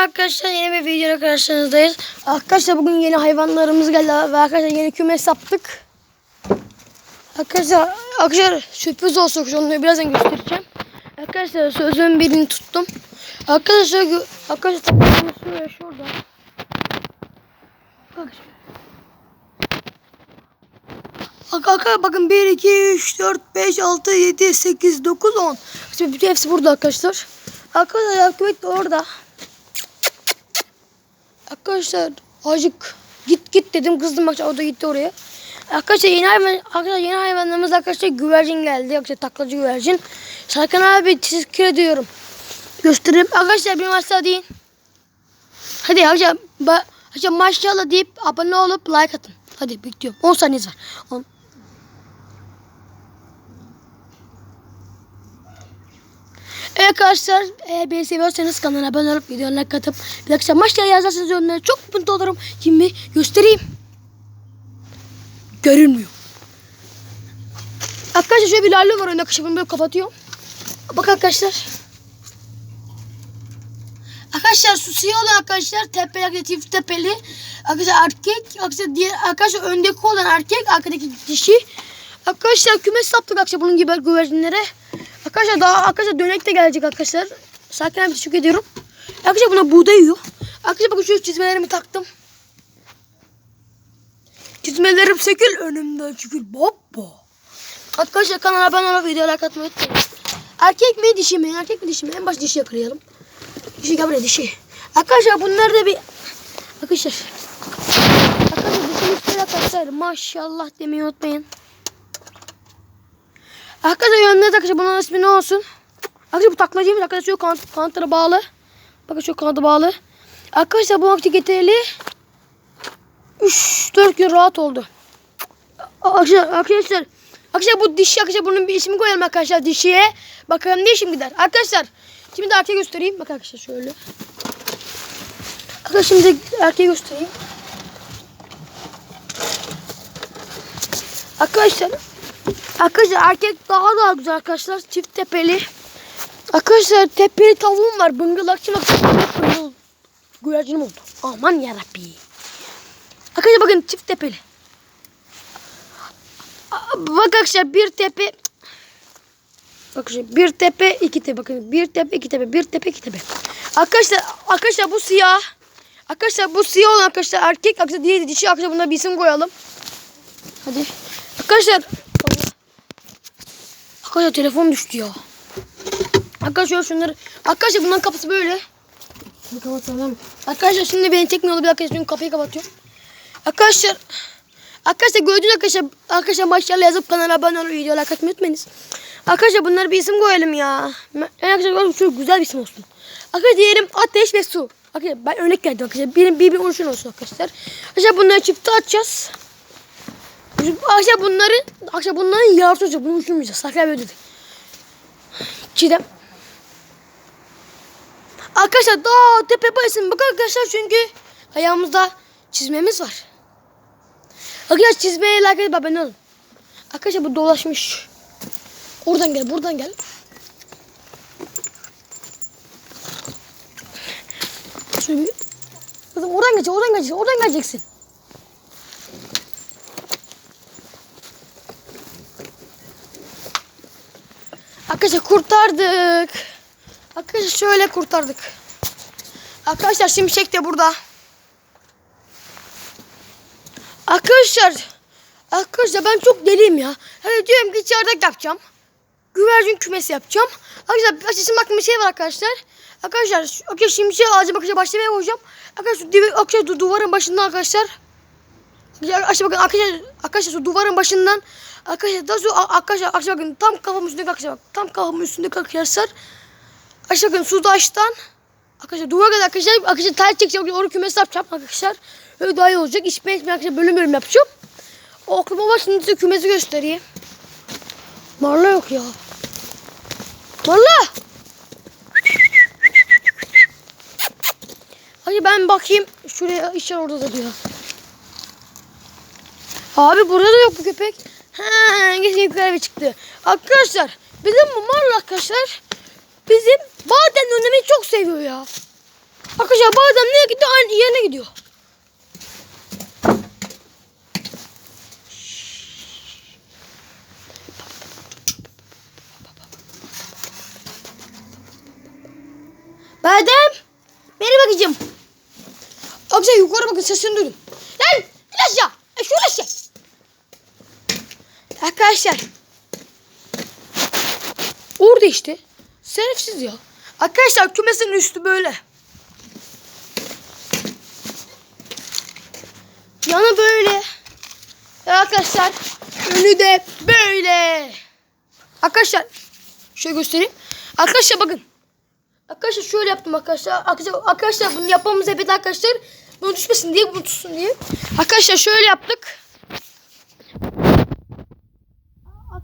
arkadaşlar yeni bir videoyla karşınızdayız. Arkadaşlar bugün yeni hayvanlarımız geldi ve arkadaşlar yeni kümes yaptık. Arkadaşlar, arkadaşlar sürpriz olsun onları birazdan göstereceğim. Arkadaşlar sözümün birini tuttum. Arkadaşlar arkadaşlar şuraya şurada. Bak arkadaşlar bakın 1, 2, 3, 4, 5, 6, 7, 8, 9, 10. Şimdi bütün hepsi burada arkadaşlar. Arkadaşlar yakmek de orada. Arkadaşlar acık git git dedim kızdım bak o da gitti oraya. Arkadaşlar yeni hayvan arkadaşlar yeni hayvanlarımız arkadaşlar güvercin geldi. Arkadaşlar taklacı güvercin. Serkan abi teşekkür ediyorum. Göstereyim. Arkadaşlar bir maçta deyin. Hadi arkadaşlar, ba, arkadaşlar maşallah deyip abone olup like atın. Hadi bekliyorum. 10 saniyeniz var. 10. Evet arkadaşlar eğer beni seviyorsanız kanala abone olup videoya like atıp bir akşam maçlara yazarsanız yorumlara çok mutlu olurum. Kimi göstereyim. Görünmüyor. Arkadaşlar şöyle bir lallo var arkadaşlar bunu böyle kapatıyorum. Bak arkadaşlar. Arkadaşlar su siyah olan arkadaşlar tepeli çift tepeli. Arkadaşlar erkek arkadaşlar diğer arkadaşlar öndeki olan erkek arkadaki dişi. Arkadaşlar kümes yaptık arkadaşlar bunun gibi güvercinlere. Arkadaşlar daha arkadaşlar dönek de gelecek arkadaşlar. Sakin abi teşekkür ediyorum. Arkadaşlar buna buğday yiyor. Arkadaşlar bakın şu çizmelerimi taktım. Çizmelerim sökül önümden çükül baba. Arkadaşlar kanala abone olup videoya like atmayı unutmayın. Erkek mi dişi mi? Erkek mi dişi mi? En baş dişi yakalayalım. Dişi gel buraya dişi. Arkadaşlar bunlar da bir... Arkadaşlar. Arkadaşlar dişimiz şöyle arkadaşlar. Maşallah demeyi unutmayın. Arkadaşlar yönde arkadaşlar bunun ismi ne olsun? Arkadaşlar bu taklacıymış. Arkadaşlar şu kant, kanatlara bağlı. Bakın şu kanata bağlı. Arkadaşlar bu akçe getireli 3-4 gün rahat oldu. Arkadaşlar, arkadaşlar, arkadaşlar bu dişi arkadaşlar bunun bir ismi koyalım arkadaşlar dişiye. Bakalım ne işim gider. Arkadaşlar şimdi de erkeği göstereyim. Bak arkadaşlar şöyle. Arkadaşlar şimdi erkeği göstereyim. Arkadaşlar Arkadaşlar erkek daha daha güzel arkadaşlar. Çift tepeli. Arkadaşlar tepeli tavuğum var. Bıngılakçı bak. Bıngıl. Güvercinim oldu. Aman yarabbi. Arkadaşlar bakın çift tepeli. Bak arkadaşlar bir tepe. Bakın bir tepe iki tepe. Bakın bir tepe iki tepe. Bir tepe iki tepe. Arkadaşlar arkadaşlar bu siyah. Arkadaşlar bu siyah olan arkadaşlar erkek. Arkadaşlar diğeri dişi. Arkadaşlar buna bir isim koyalım. Hadi. Arkadaşlar. Arkadaşlar telefon düştü ya. Arkadaşlar şunları. Arkadaşlar bunların kapısı böyle. Kapatalım. Arkadaşlar şimdi beni çekmiyor bir arkadaşlar çünkü kapıyı kapatıyorum. Arkadaşlar. Arkadaşlar gördüğünüz arkadaşlar. Arkadaşlar maşallah yazıp kanala abone olup videolar katmayı unutmayınız. Arkadaşlar bunlara bir isim koyalım ya. Yani arkadaşlar şu güzel bir isim olsun. Arkadaşlar diyelim ateş ve su. Arkadaşlar ben örnek verdim arkadaşlar. Benim bir bir oluşun olsun arkadaşlar. Arkadaşlar bunları çifte atacağız. Arkadaşlar bunları arkadaşlar bunların yarısı olacak. Bunu uçurmayacağız. Sakın böyle dedi. Çiğdem. Arkadaşlar daha tepe bayısın. Bakın arkadaşlar çünkü ayağımızda çizmemiz var. Arkadaşlar çizmeye like edip abone olun. Arkadaşlar bu dolaşmış. Oradan gel buradan gel. Bir... Kızım oradan geleceksin oradan geleceksin oradan. Arkadaşlar kurtardık. Arkadaşlar şöyle kurtardık. Arkadaşlar şimşek de burada. Arkadaşlar. Arkadaşlar ben çok deliyim ya. Hani diyorum ki çardak yapacağım. Güvercin kümesi yapacağım. Arkadaşlar arkadaşlar şimdi bakın bir şey var arkadaşlar. Arkadaşlar arkadaşlar şimdi şey alacağım arkadaşlar başlamaya koyacağım. Arkadaşlar du- duvarın başından arkadaşlar. Arkadaşlar bakın arkadaşlar, arkadaşlar şu duvarın başından arkadaşlar da su arkadaşlar arkadaşlar bakın tam kafamın üstünde arkadaşlar bak tam kafamın üstünde arkadaşlar. Arkadaşlar bakın su taştan arkadaşlar duvar kadar arkadaşlar arkadaşlar tel çekeceğim orada kümesi yapacağım arkadaşlar. Öyle daha iyi olacak. İş ben arkadaşlar bölüm bölüm yapacağım. O aklıma var şimdi size kümesi göstereyim. Marla yok ya. Marla. Hadi ben bakayım. Şuraya işler orada da diyor. Abi burada da yok bu köpek. Geçen yukarı bir çıktı. Arkadaşlar bizim bu marla arkadaşlar bizim baden dönemi çok seviyor ya. Arkadaşlar bu adam nereye gidiyor? Aynı yerine gidiyor. Badem. Beni bakacağım. Arkadaşlar yukarı bakın sesini duydum. Lan in aşağı. E, aşağı. Arkadaşlar. Orada işte. Şerefsiz ya. Arkadaşlar kümesin üstü böyle. Yanı böyle. Arkadaşlar önü de böyle. Arkadaşlar şöyle göstereyim. Arkadaşlar bakın. Arkadaşlar şöyle yaptım arkadaşlar. Arkadaşlar, bunu yapmamız sebep arkadaşlar. Bunu düşmesin diye bunu tutsun diye. Arkadaşlar şöyle yaptık.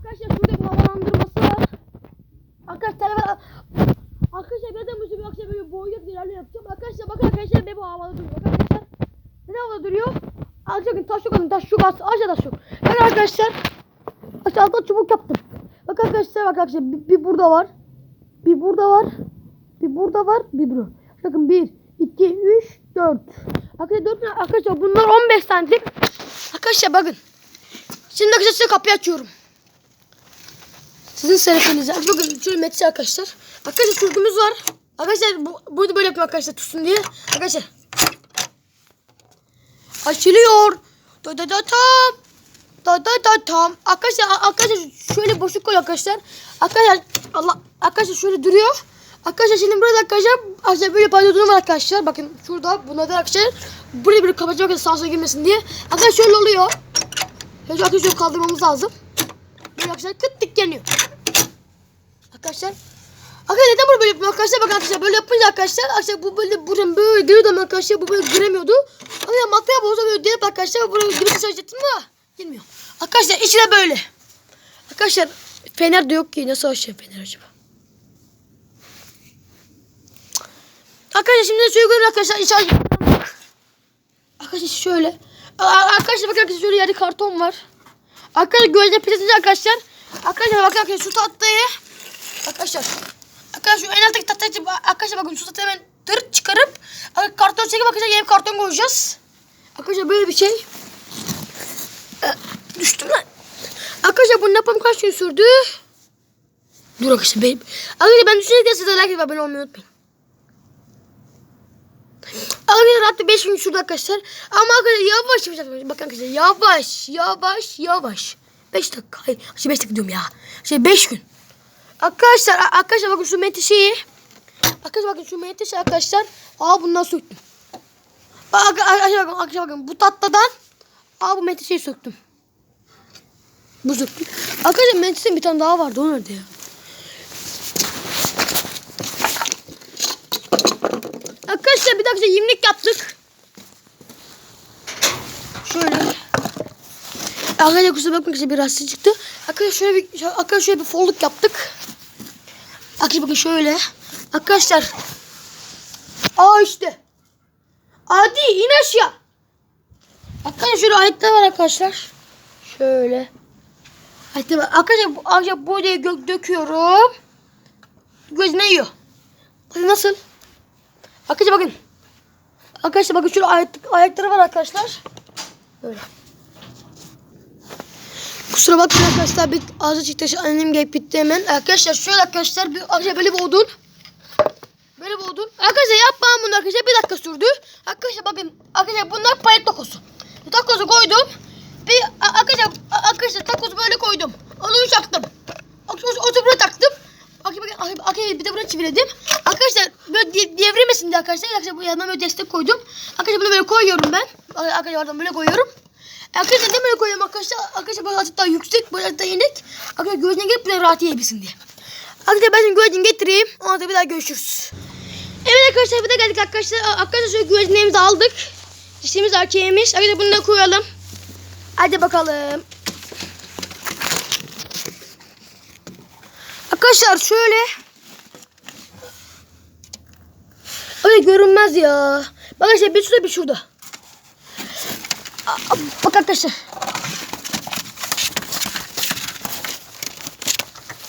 Arkadaşlar şurada bir havalandırması var. Arkadaşlar ben Arkadaşlar ben de bir akşam böyle boyuyla ilerle yapacağım. Arkadaşlar bakın arkadaşlar ben bu havada duruyor. Bakın arkadaşlar. Ne havada duruyor? Arkadaşlar taş yok taş yok aşağıda taş yok. Ben arkadaşlar aşağıda çubuk yaptım. Bakın arkadaşlar bak arkadaşlar bir, bir burada var. Bir burada var. Bir burada var. Bir burada. Bakın 1, 2, 3, 4. Arkadaşlar 4 tane arkadaşlar bunlar 15 santim. Arkadaşlar bakın. Şimdi arkadaşlar kapıyı açıyorum. Sizin şerefinize. Bakın şöyle metre arkadaşlar. Arkadaşlar kurgumuz var. Arkadaşlar bu, burada böyle yapıyorum arkadaşlar tutsun diye. Arkadaşlar. Açılıyor. Da da da tam. Da da da tam. Arkadaşlar arkadaşlar şöyle boşluk koy arkadaşlar. Arkadaşlar Allah arkadaşlar şöyle duruyor. Arkadaşlar şimdi burada arkadaşlar arkadaşlar böyle paydodunu var arkadaşlar. Bakın şurada buna da arkadaşlar buraya böyle kapatacak sağa sola girmesin diye. Arkadaşlar şöyle oluyor. Şöyle arkadaşlar kaldırmamız lazım. Arkadaşlar kıt tık geliyor. Arkadaşlar. Arkadaşlar neden bunu böyle yapıyorum arkadaşlar? Bakın arkadaşlar böyle yapınca arkadaşlar. Arkadaşlar bu böyle buradan böyle giriyordu ama arkadaşlar bu böyle giremiyordu. Arkadaşlar mataya bozda böyle delip arkadaşlar. Buraya gibi ses ettim ama girmiyor. Arkadaşlar içi de böyle. Arkadaşlar fener de yok ki. Nasıl açacağım fener acaba? Arkadaşlar şimdi de şöyle görün arkadaşlar. İçi Arkadaşlar şöyle. Arkadaşlar bakın arkadaşlar şöyle yerde karton var. Arkadaşlar gözle patates arkadaşlar. Arkadaşlar bakın arkadaşlar şu tahtayı. Arkadaşlar. Arkadaşlar şu en alttaki tahtayı arkadaşlar bakın şu tahtayı hemen tırt çıkarıp karton çekip arkadaşlar yeni karton koyacağız. Arkadaşlar böyle bir şey. Ee, düştüm lan. Arkadaşlar bunu yapmam kaç gün sürdü? Dur arkadaşlar benim. Arkadaşlar ben düşünürken size like ve abone olmayı unutmayın. Arkadaşlar hatta 5 gün sürdü arkadaşlar. Ama arkadaşlar yavaş yavaş. Bakın arkadaşlar yavaş yavaş yavaş. 5 dakika. Hayır şey 5 dakika diyorum ya. Şey 5 gün. Arkadaşlar arkadaşlar bakın şu menteşeyi. Arkadaşlar bakın şu menteşe arkadaşlar. Aa bundan söktüm. Arkadaşlar bakın, arkadaşlar bakın bu tatlıdan. Aa bu menteşeyi söktüm. Bu söktüm. Arkadaşlar menteşenin bir tane daha vardı. O nerede ya? Arkadaşlar bir dakika yemlik yaptık. Şöyle. Arkadaşlar kusura bakmayın arkadaşlar bir rahatsız çıktı. Arkadaşlar şöyle bir arkadaşlar şöyle bir folluk yaptık. Arkadaşlar bakın şöyle. Arkadaşlar. Aa işte. Adi in aşağı. Arkadaşlar şöyle ayetler var arkadaşlar. Şöyle. Ayetler var. Arkadaşlar bu arkadaşlar buraya gök döküyorum. Gözüne yiyor. Nasıl? Arkadaşlar bakın. Arkadaşlar bakın şöyle ayak, ayakları var arkadaşlar. Böyle. Kusura bakmayın arkadaşlar bir ağzı çıktı annem gelip bitti hemen. Arkadaşlar şöyle arkadaşlar bir arkadaşlar böyle bir odun. Böyle bir odun. Arkadaşlar yapmam bunu arkadaşlar bir dakika sürdü. Arkadaşlar bakın arkadaşlar bunlar palet takosu. Takosu koydum. Bir arkadaşlar arkadaşlar takosu böyle koydum. Onu çaktım. Arkadaşlar o buraya taktım. Bakın arkadaşlar bir de buraya çevirdim. Arkadaşlar böyle de- devrilmesin diye arkadaşlar. Arkadaşlar bu yanına böyle destek koydum. Arkadaşlar bunu böyle koyuyorum ben. Arkadaşlar oradan böyle koyuyorum. Arkadaşlar ne böyle koyuyorum arkadaşlar? Arkadaşlar böyle azıcık daha yüksek, böyle azıcık daha inek. Arkadaşlar gözüne gelip böyle rahat yiyebilsin diye. Arkadaşlar ben şimdi güvercin getireyim. Ondan sonra bir daha görüşürüz. Evet arkadaşlar bir de geldik arkadaşlar. Arkadaşlar şöyle güvercinlerimizi aldık. Dişimiz erkeğimiz. Arkadaşlar bunu da koyalım. Hadi bakalım. Arkadaşlar şöyle. Öyle görünmez ya. Bak arkadaşlar bir şurada bir şurada. Bak arkadaşlar.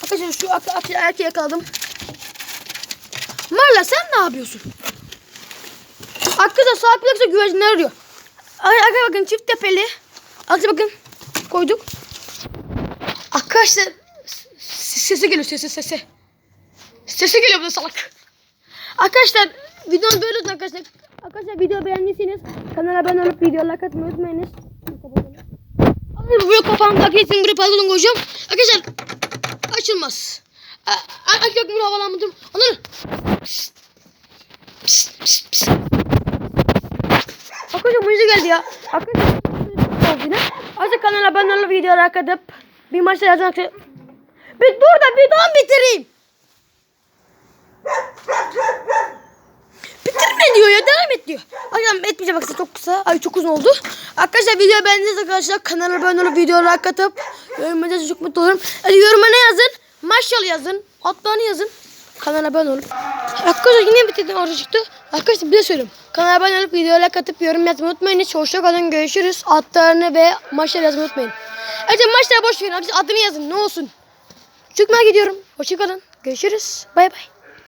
Arkadaşlar şu ak- ak- yakaladım. Marla sen ne yapıyorsun? Arkadaşlar sağ plaksa güvercinler arıyor. Arkadaşlar bakın çift tepeli. Altı bakın koyduk. Arkadaşlar sesi geliyor sesi sesi. Sesi geliyor bu salak. Arkadaşlar videonun böyle olsun arkadaşlar. Arkadaşlar video beğendiyseniz kanala abone olup videoya like atmayı unutmayınız. Buraya kapağımı takip etsin buraya pantolon koyacağım. Arkadaşlar açılmaz. Arkadaşlar bunu havalandırdım. Anladın. Arkadaşlar bu yüzü geldi ya. Arkadaşlar. Arkadaşlar kanala abone olup videoya like atıp bir maçta arkadaşlar. Bir dur da videomu bitireyim. Bitirme diyor ya devam et diyor. Arkadaşlar etmeyeceğim bakın çok kısa. Ay çok uzun oldu. Arkadaşlar video beğendiyseniz arkadaşlar kanala abone olup videoya like atıp yorumlarınızı çok mutlu olurum. Hadi yoruma ne yazın? Maşallah yazın. Hatta yazın. Kanala abone olun. Arkadaşlar yine bitirdim orada çıktı. Arkadaşlar bir de söyleyeyim. Kanala abone olup videoya like atıp yorum yazmayı unutmayın. Hoşça kalın görüşürüz. Adlarını ve maçları yazmayı unutmayın. Ayrıca maçlara boş verin. Adımı yazın ne olsun. Çok merak ediyorum. Hoşça kalın. Görüşürüz. Bay bay.